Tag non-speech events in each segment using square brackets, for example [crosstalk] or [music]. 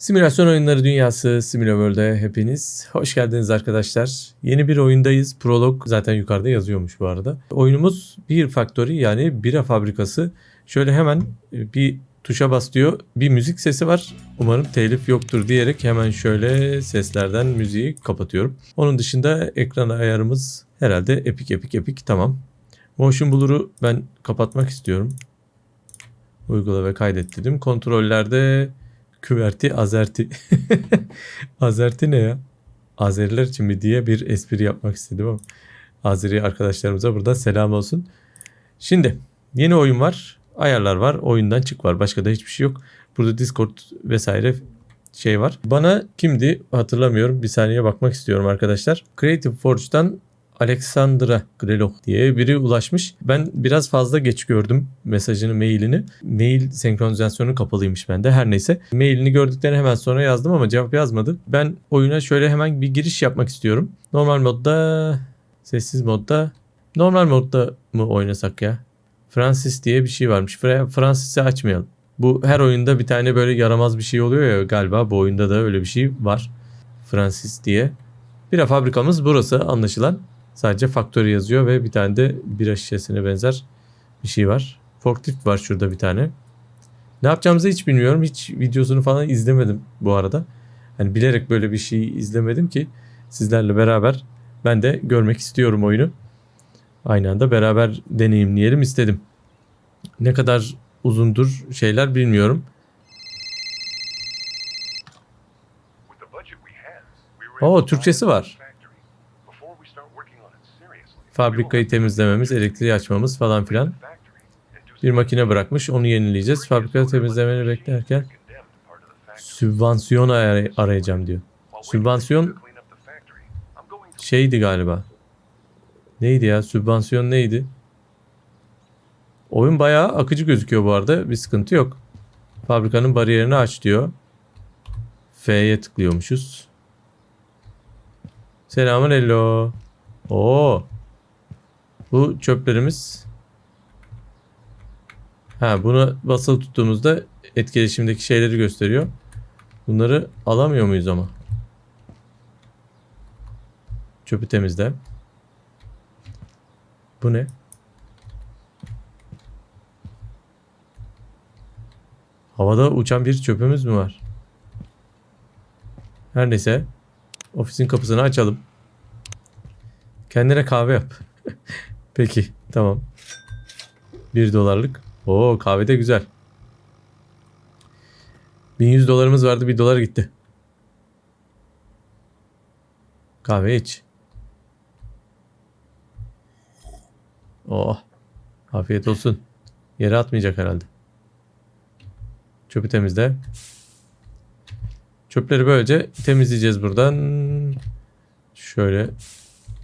Simülasyon oyunları dünyası Simülaworld'e hepiniz hoş geldiniz arkadaşlar. Yeni bir oyundayız. Prolog zaten yukarıda yazıyormuş bu arada. Oyunumuz bir Factory yani bira fabrikası. Şöyle hemen bir tuşa bas diyor. Bir müzik sesi var. Umarım telif yoktur diyerek hemen şöyle seslerden müziği kapatıyorum. Onun dışında ekran ayarımız herhalde epik epik epik tamam. Motion Blur'u ben kapatmak istiyorum. Uygula ve kaydet dedim. Kontrollerde küverti azerti. [laughs] azerti ne ya? Azeriler için mi diye bir espri yapmak istedim ama. Azeri arkadaşlarımıza burada selam olsun. Şimdi yeni oyun var. Ayarlar var. Oyundan çık var. Başka da hiçbir şey yok. Burada Discord vesaire şey var. Bana kimdi hatırlamıyorum. Bir saniye bakmak istiyorum arkadaşlar. Creative Forge'dan Alexandra Grelok diye biri ulaşmış. Ben biraz fazla geç gördüm mesajını, mailini. Mail senkronizasyonu kapalıymış bende. Her neyse. Mailini gördükten hemen sonra yazdım ama cevap yazmadı. Ben oyuna şöyle hemen bir giriş yapmak istiyorum. Normal modda, sessiz modda. Normal modda mı oynasak ya? Francis diye bir şey varmış. Fra- Francis'i açmayalım. Bu her oyunda bir tane böyle yaramaz bir şey oluyor ya galiba bu oyunda da öyle bir şey var. Francis diye. Bira fabrikamız burası anlaşılan. Sadece faktörü yazıyor ve bir tane de bira şişesine benzer bir şey var. Forklift var şurada bir tane. Ne yapacağımızı hiç bilmiyorum. Hiç videosunu falan izlemedim bu arada. Hani bilerek böyle bir şey izlemedim ki sizlerle beraber ben de görmek istiyorum oyunu. Aynı anda beraber deneyimleyelim istedim. Ne kadar uzundur şeyler bilmiyorum. Oo, Türkçesi var. Fabrikayı temizlememiz, elektriği açmamız falan filan. Bir makine bırakmış onu yenileyeceğiz. Fabrika temizlemeni beklerken sübvansiyon aray- arayacağım diyor. Sübvansiyon şeydi galiba. Neydi ya? Sübvansiyon neydi? Oyun bayağı akıcı gözüküyor bu arada. Bir sıkıntı yok. Fabrikanın bariyerini aç diyor. F'ye tıklıyormuşuz. Selamun hello. Oo. Bu çöplerimiz. Ha bunu basılı tuttuğumuzda etkileşimdeki şeyleri gösteriyor. Bunları alamıyor muyuz ama? Çöpü temizle. Bu ne? Havada uçan bir çöpümüz mü var? Her neyse. Ofisin kapısını açalım. Kendine kahve yap. [laughs] Peki tamam. 1 dolarlık. Oo kahve de güzel. 1100 dolarımız vardı 1 dolar gitti. Kahve iç. Oh. Afiyet olsun. Yere atmayacak herhalde. Çöpü temizle. Çöpleri böylece temizleyeceğiz buradan. Şöyle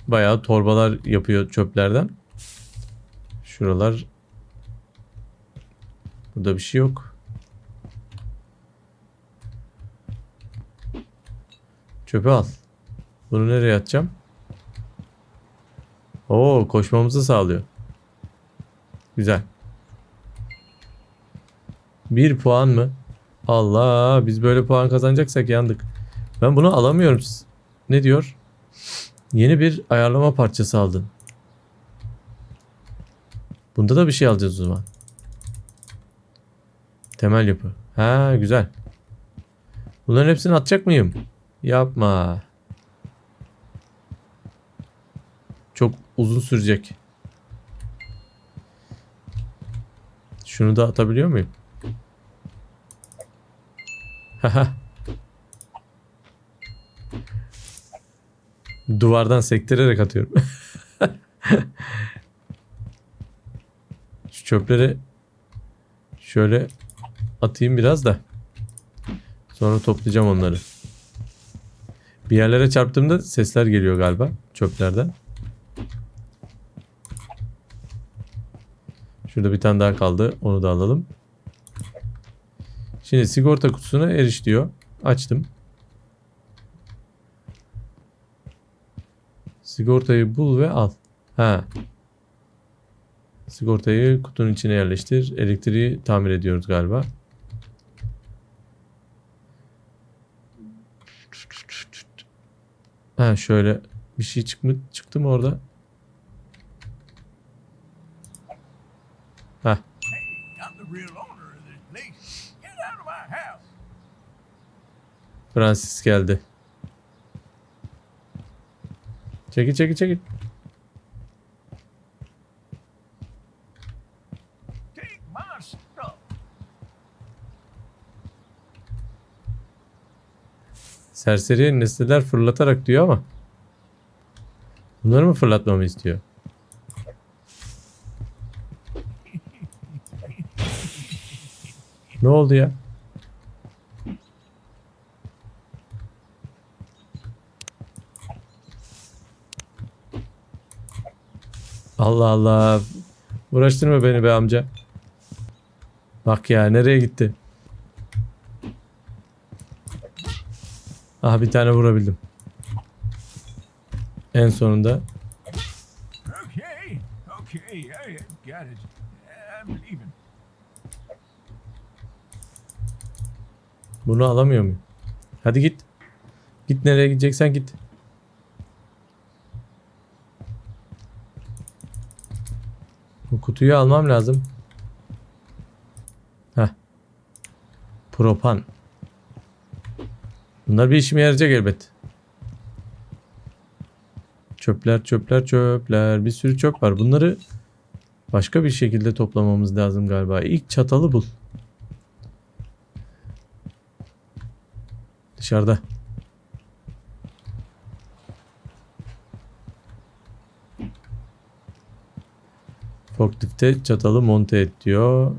bayağı torbalar yapıyor çöplerden. Şuralar Burada bir şey yok. Çöpü al. Bunu nereye atacağım? Oo koşmamızı sağlıyor. Güzel. Bir puan mı? Allah biz böyle puan kazanacaksak yandık. Ben bunu alamıyorum. Ne diyor? Yeni bir ayarlama parçası aldın. Bunda da bir şey alacağız o zaman. Temel yapı. Ha güzel. Bunların hepsini atacak mıyım? Yapma. Çok uzun sürecek. Şunu da atabiliyor muyum? Duvardan sektirerek atıyorum. [laughs] Şu çöpleri şöyle atayım biraz da. Sonra toplayacağım onları. Bir yerlere çarptığımda sesler geliyor galiba çöplerden. Şurada bir tane daha kaldı. Onu da alalım. Şimdi sigorta kutusuna eriş diyor. Açtım. Sigortayı bul ve al. Ha. Sigortayı kutunun içine yerleştir. Elektriği tamir ediyoruz galiba. Ha şöyle bir şey çıkma, çıktı mı orada? Ha Francis geldi. Çekil çekil çekil. Serseri nesneler fırlatarak diyor ama. Bunları mı fırlatmamı istiyor? Ne oldu ya? Allah Allah. Uğraştırma beni be amca. Bak ya nereye gitti? Aha bir tane vurabildim. En sonunda. Bunu alamıyor muyum? Hadi git. Git nereye gideceksen git. Bu kutuyu almam lazım. Heh. Propan. Bunlar bir işime yarayacak elbet. Çöpler, çöpler, çöpler. Bir sürü çöp var. Bunları başka bir şekilde toplamamız lazım galiba. İlk çatalı bul. Dışarıda. Forklift'te çatalı monte et diyor.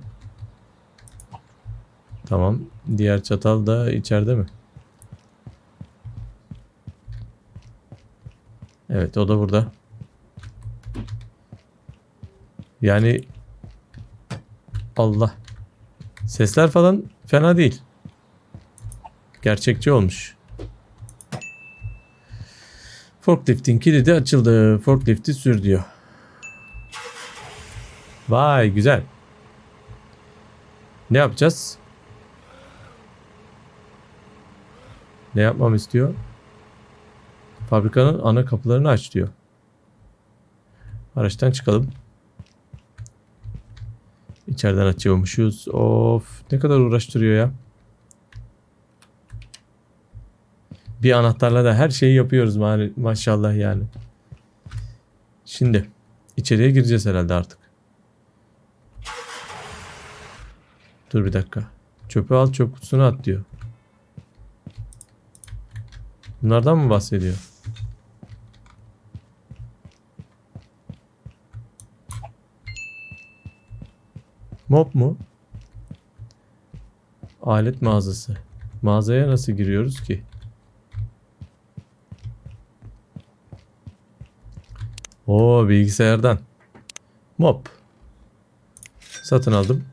Tamam. Diğer çatal da içeride mi? Evet o da burada. Yani Allah. Sesler falan fena değil. Gerçekçi olmuş. Forkliftin kilidi açıldı. Forklifti sür diyor. Vay güzel. Ne yapacağız? Ne yapmam istiyor? Fabrikanın ana kapılarını aç diyor. Araçtan çıkalım. İçeriden açıyormuşuz. Of ne kadar uğraştırıyor ya. Bir anahtarla da her şeyi yapıyoruz ma- maşallah yani. Şimdi içeriye gireceğiz herhalde artık. Dur bir dakika. Çöpü al çöp kutusuna at diyor. Bunlardan mı bahsediyor? Mop mu? Alet mağazası. Mağazaya nasıl giriyoruz ki? Oo bilgisayardan. Mop. Satın aldım.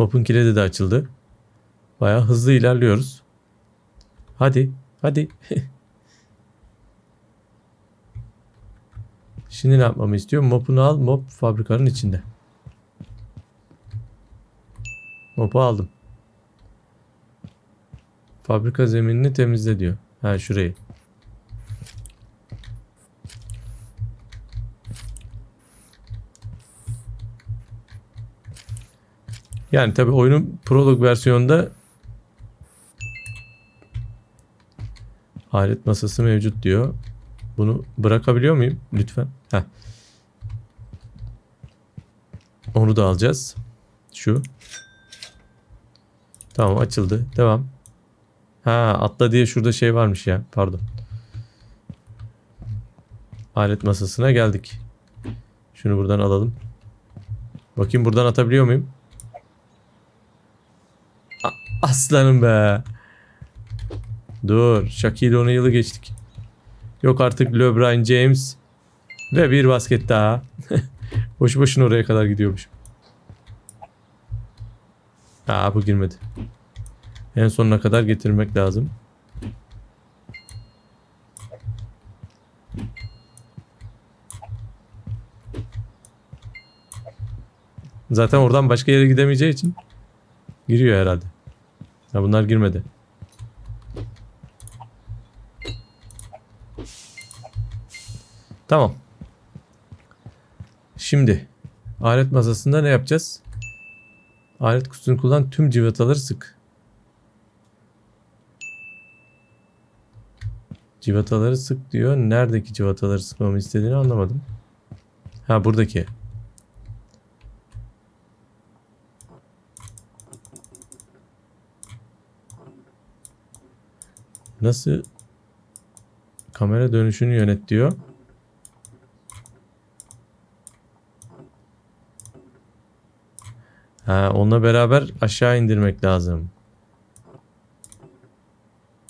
Mop'un kilidi de açıldı. Bayağı hızlı ilerliyoruz. Hadi, hadi. [laughs] Şimdi ne yapmamı istiyor? Mop'unu al. Mop fabrikanın içinde. Mop'u aldım. Fabrika zeminini temizle diyor. Ha şurayı. Yani tabi oyunun prolog versiyonunda alet masası mevcut diyor. Bunu bırakabiliyor muyum? Lütfen. Heh. Onu da alacağız. Şu. Tamam açıldı. Devam. Ha atla diye şurada şey varmış ya. Pardon. Alet masasına geldik. Şunu buradan alalım. Bakayım buradan atabiliyor muyum? Aslanım be. Dur. Shaquille O'Neal'ı geçtik. Yok artık LeBron James. Ve bir basket daha. [laughs] Boşu boşuna oraya kadar gidiyormuş. Aa bu girmedi. En sonuna kadar getirmek lazım. Zaten oradan başka yere gidemeyeceği için giriyor herhalde. Ya bunlar girmedi. Tamam. Şimdi alet masasında ne yapacağız? Alet kutusunu kullan tüm cıvataları sık. Cıvataları sık diyor. Neredeki cıvataları sıkmamı istediğini anlamadım. Ha buradaki. Nasıl kamera dönüşünü yönet diyor. Ha, onunla beraber aşağı indirmek lazım.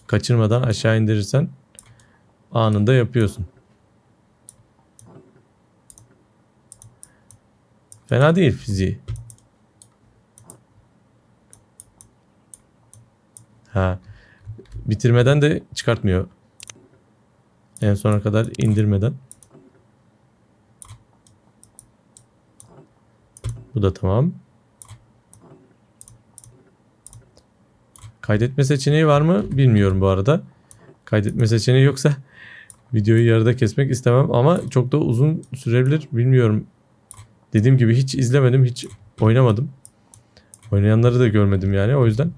Kaçırmadan aşağı indirirsen anında yapıyorsun. Fena değil fiziği. Ha. Bitirmeden de çıkartmıyor. En sona kadar indirmeden. Bu da tamam. Kaydetme seçeneği var mı bilmiyorum bu arada. Kaydetme seçeneği yoksa [laughs] videoyu yarıda kesmek istemem ama çok da uzun sürebilir bilmiyorum. Dediğim gibi hiç izlemedim, hiç oynamadım. Oynayanları da görmedim yani o yüzden.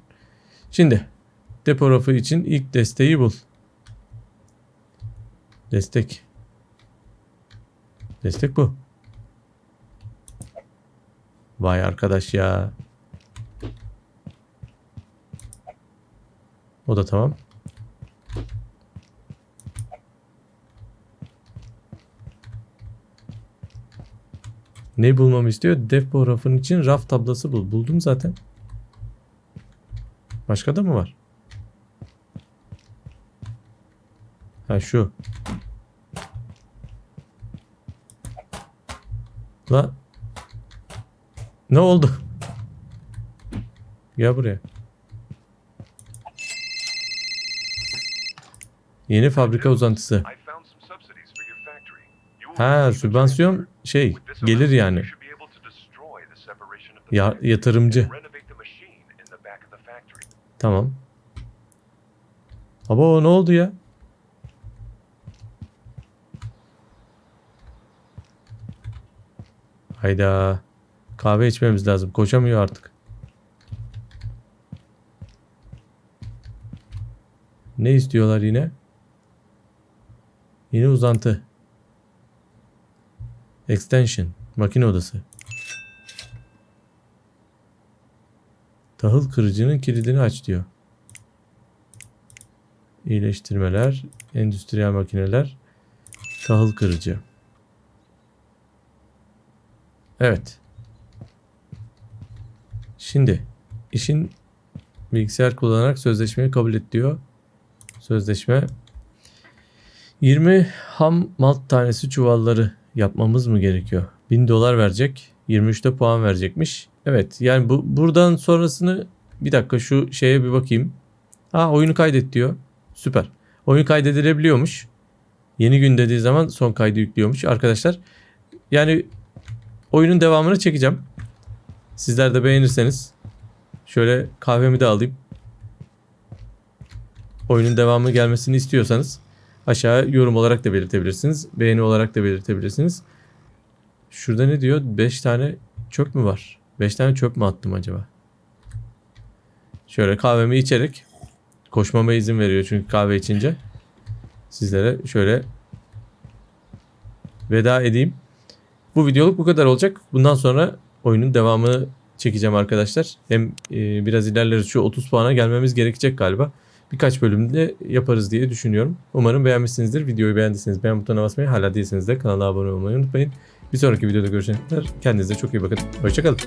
Şimdi depo rafı için ilk desteği bul. Destek. Destek bu. Vay arkadaş ya. O da tamam. Ne bulmamı istiyor? Depo rafın için raf tablası bul. Buldum zaten. Başka da mı var? Ha şu. La. Ne oldu? Gel buraya. Yeni fabrika uzantısı. Ha sübvansiyon şey gelir yani. Ya, yatırımcı. Tamam. Ama o ne oldu ya? Hayda. Kahve içmemiz lazım. Koşamıyor artık. Ne istiyorlar yine? Yeni uzantı. Extension. Makine odası. Tahıl kırıcının kilidini aç diyor. İyileştirmeler, endüstriyel makineler, tahıl kırıcı. Evet. Şimdi işin bilgisayar kullanarak sözleşmeyi kabul et diyor. Sözleşme 20 ham malt tanesi çuvalları yapmamız mı gerekiyor? 1000 dolar verecek. 23'te puan verecekmiş. Evet yani bu buradan sonrasını bir dakika şu şeye bir bakayım. Ha oyunu kaydet diyor. Süper. Oyun kaydedilebiliyormuş. Yeni gün dediği zaman son kaydı yüklüyormuş arkadaşlar. Yani oyunun devamını çekeceğim. Sizler de beğenirseniz şöyle kahvemi de alayım. Oyunun devamı gelmesini istiyorsanız aşağı yorum olarak da belirtebilirsiniz. Beğeni olarak da belirtebilirsiniz. Şurada ne diyor? 5 tane çöp mü var? 5 tane çöp mü attım acaba? Şöyle kahvemi içerek koşmama izin veriyor çünkü kahve içince. Sizlere şöyle veda edeyim. Bu videoluk bu kadar olacak. Bundan sonra oyunun devamını çekeceğim arkadaşlar. Hem e, biraz ilerleriz şu 30 puana gelmemiz gerekecek galiba. Birkaç bölümde yaparız diye düşünüyorum. Umarım beğenmişsinizdir. Videoyu beğendiyseniz beğen butonuna basmayı hala değilseniz de kanala abone olmayı unutmayın. Bir sonraki videoda görüşene kadar kendinize çok iyi bakın. Hoşçakalın.